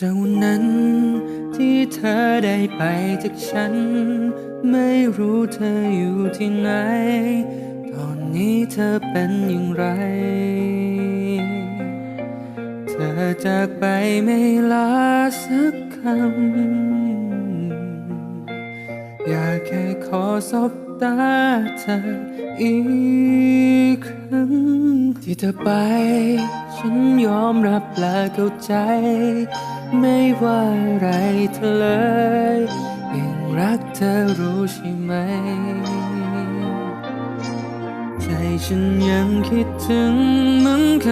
จากวันนั้นที่เธอได้ไปจากฉัน ไม่รู้เธออยู่ที่ไหน ตอนนี้เธอเป็นอย่างไร เธอจากไปไม่ลาสักคำ อยากแค่ขอสบตาเธออีกครั้งที่เธอไป มรับและเข้าใจ ไม่ว่าอะไรเธอเลยยังรักเธอรู้ใช่ไหม ใจฉันยังคิดถึงเหมือนเค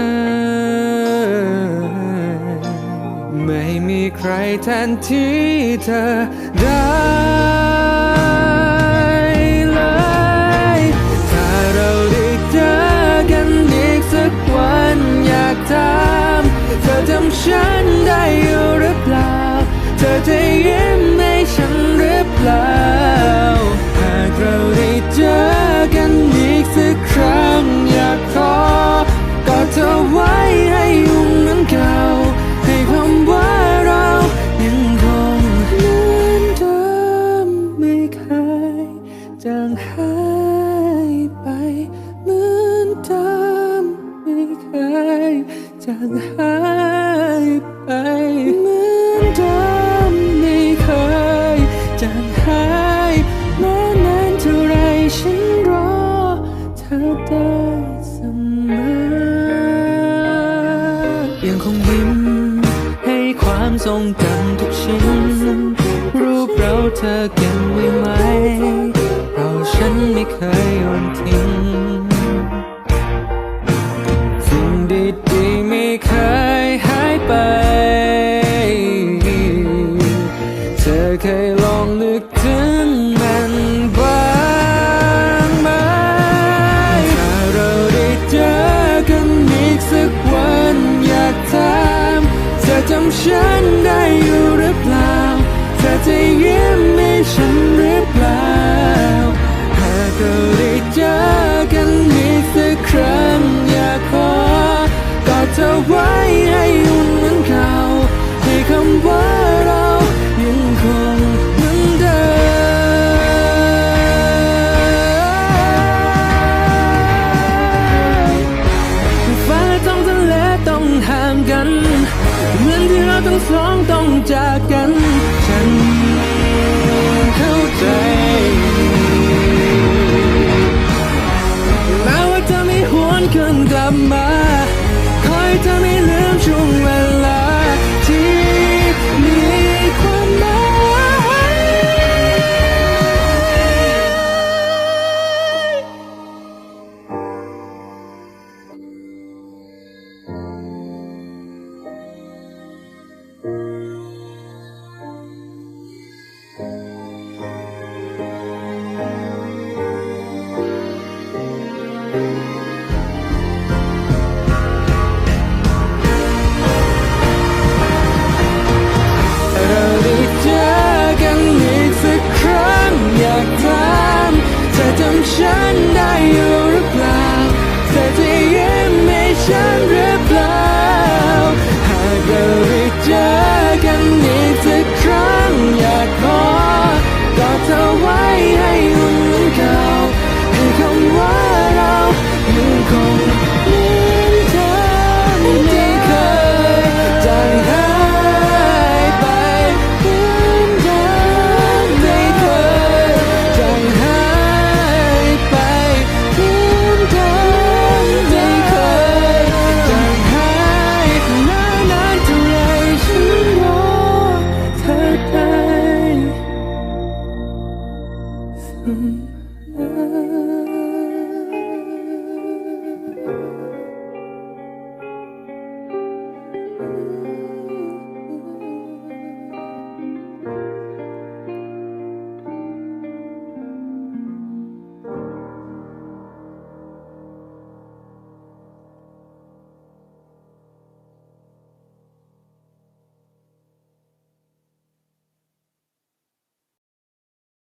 ยไม่มีใครแทนที่เธอได้ หายไปเหมือนเดิมไม่เคยจางหายไปเหมือนเดิมไม่เคยจางหายแม้นานเท่าไรฉันรอเธอได้เสมอยังคงยิ้มให้ความทรงจำทุกชิ้นรูปเราเธอเก็บไว้ไหม ฉันไม่เคยโยนทิ้งสิ่งดีๆไม่เคยหายไป เธอเคยลองนึกถึงมันบ้างไหมถ้าเราได้เจอกันอีกสักวันอยากถามเธอจำฉัน